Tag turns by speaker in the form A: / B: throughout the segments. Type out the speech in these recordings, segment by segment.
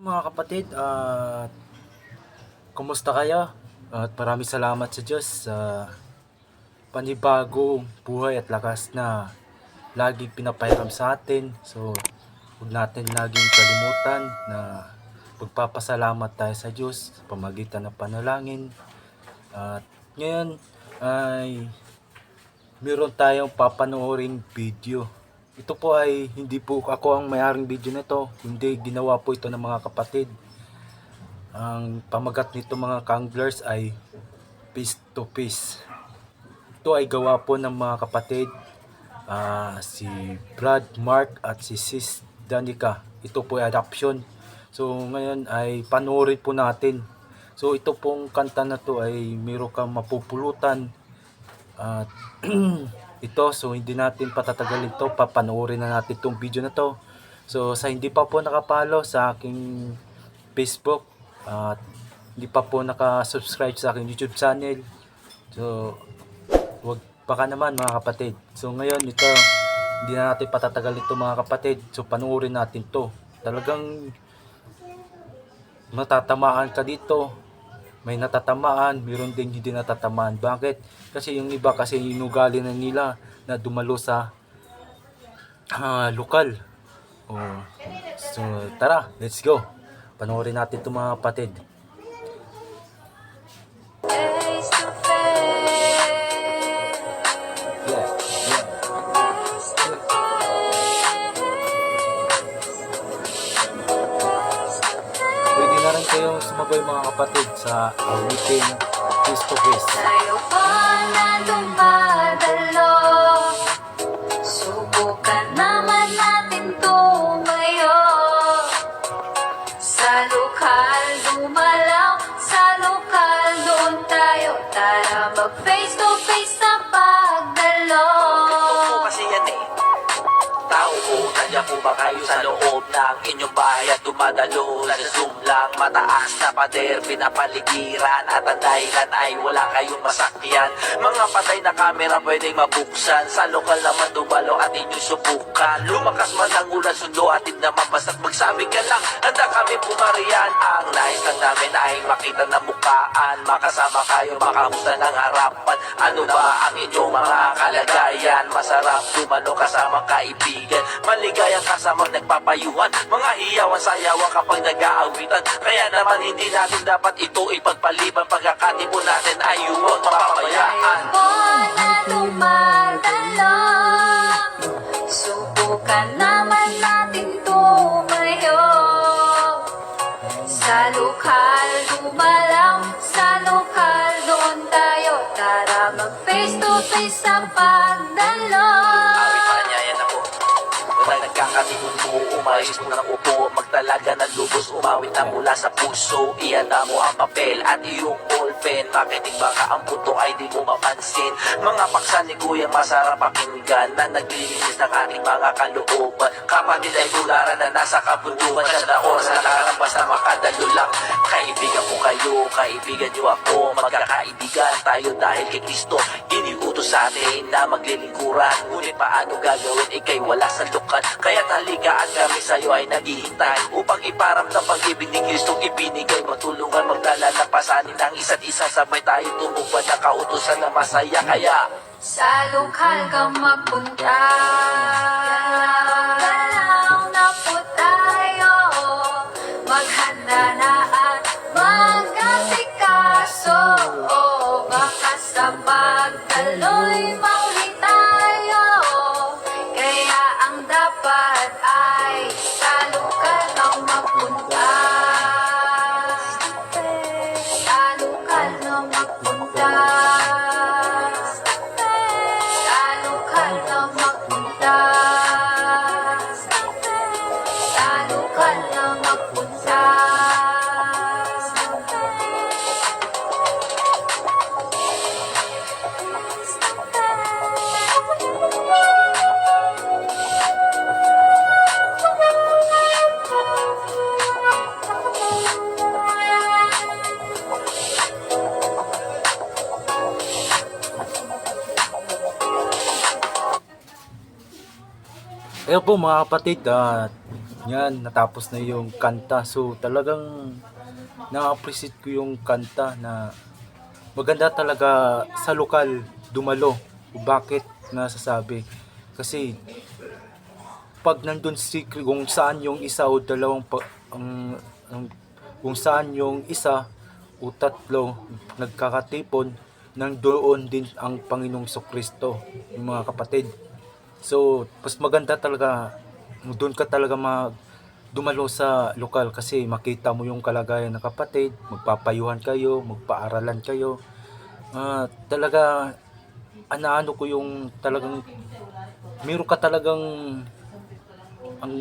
A: Mga kapatid, at kumusta kayo? At maraming salamat sa Diyos sa panibagong buhay at lakas na laging pinapahiram sa atin. So, huwag natin laging kalimutan na magpapasalamat tayo sa Diyos sa pamagitan ng panalangin. At ngayon ay meron tayong papanooring video. Ito po ay hindi po ako ang may-aring video nito, kundi ginawa po ito ng mga kapatid. Ang pamagat nito mga kanglers ay piece to piece. Ito ay gawa po ng mga kapatid ah, si Brad Mark at si Sis Danica. Ito po ay adoption. So ngayon ay panoorin po natin. So ito pong kanta na to ay meron kang mapupulutan at ito. So hindi natin patatagalin to papanoorin na natin tong video na to. So sa hindi pa po nakapalo sa aking Facebook at hindi pa po nakasubscribe sa aking YouTube channel so wag baka naman mga kapatid. So ngayon ito hindi na natin patatagalin to mga kapatid. So panoorin natin to. Talagang matatamaan ka dito may natatamaan, meron din hindi natatamaan. Bakit? Kasi yung iba kasi inugali na nila na dumalo sa ah, lokal. Oh. So, tara, let's go. Panoorin natin itong mga kapatid. Mga kapatid sa awiting face to face.
B: Tayo pa na dumadalo. Subukan naman natin tumayo Sa lokal dumalaw Sa lokal doon tayo. Tara mag face to face sa
C: po ba kayo sa loob ng inyong bahay at dumadalo sa Zoom lang. Mataas na pader pinapaligiran at ang dahilan ay wala kayong masakyan. Mga patay na kamera pwedeng mabuksan. Sa lokal naman dumalo at inyong subukan. Lumakas man ang ulan sundo atid naman basta't magsabi ka lang handa kami pumarian ang nais lang namin ay makita na mukhaan makasama kayo makamusta ng harapan. Ano ba ang inyong mga kalagayan? Masarap dumalo kasama kaibigan maligayang kasama nagpapayuhan. Mga hiyawan sayawan kapag nag-aawitan. Kaya naman hindi natin dapat ito ipagpaliban. Pagkakatipo natin ay huwag mapabayaan.
B: Tayo na dumadalo Subukan naman natin tumayo Sa lokal dumalaw Sa lokal doon tayo. Tara mag face to face sa pagdalo
C: Nagkakatipon mo Umayos mo ng upo Magtalaga ng lubos Umawit na mula sa puso. Ihanda mo ang papel At iyong ballpen. Makinig baka ang puto ay di mo mapansin? Mga paksa ni Kuya masarap pakinggan Na naglilinis ng ating mga kalooban. Kapatid ay tularan na nasa kabundukan. Siya na oras na nakarabas na makadalo lang. Kaibigan ko kayo Kaibigan niyo ako. Magkakaibigan tayo dahil kay Kristo Iniutos sa atin na maglilingkuran Ngunit paano gagawin? Ikay wala sa lukan. Kaya taligaan kami sa'yo ay naghihintay. Upang iparamdam pag-ibig ni Kristo ibinigay Matulungan. Magdala ng pasanin ng isa't isa. Sabay tayo tumupad na kautusan na masaya. Kaya
B: Sa lokal ka magpunta
A: Ayun po mga kapatid, at yan, natapos na yung kanta. So talagang na-appreciate ko yung kanta na maganda talaga sa lokal dumalo. Bakit nasasabi? Kasi pag nandun si kung saan yung isa o dalawang pa, ang, ang- kung saan yung isa o tatlo nagkakatipon nandoon din ang Panginoong Kristo mga kapatid so mas maganda talaga doon ka talaga mag dumalo sa lokal kasi makita mo yung kalagayan ng kapatid magpapayuhan kayo magpaaralan kayo Ah, talaga anaano ko yung talagang meron ka talagang ang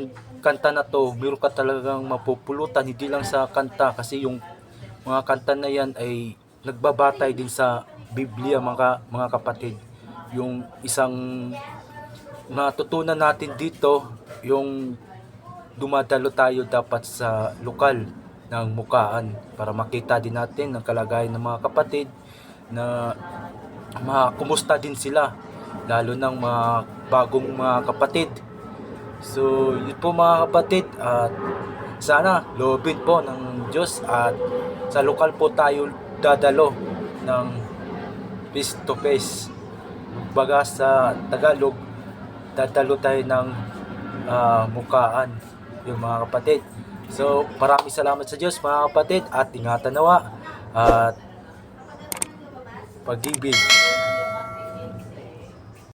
A: kanta na to, meron ka talagang mapupulutan, hindi lang sa kanta kasi yung mga kanta na yan ay nagbabatay din sa Biblia mga, mga kapatid. Yung isang natutunan natin dito, yung dumadalo tayo dapat sa lokal ng mukaan para makita din natin ang kalagayan ng mga kapatid na makumusta din sila lalo ng mga bagong mga kapatid So, yun po mga kapatid at sana loobin po ng Diyos at sa lokal po tayo dadalo ng face to face. Baga sa Tagalog, dadalo tayo ng ah, mukaan yung mga kapatid. So, maraming salamat sa Diyos mga kapatid at ingatan nawa at pag-ibig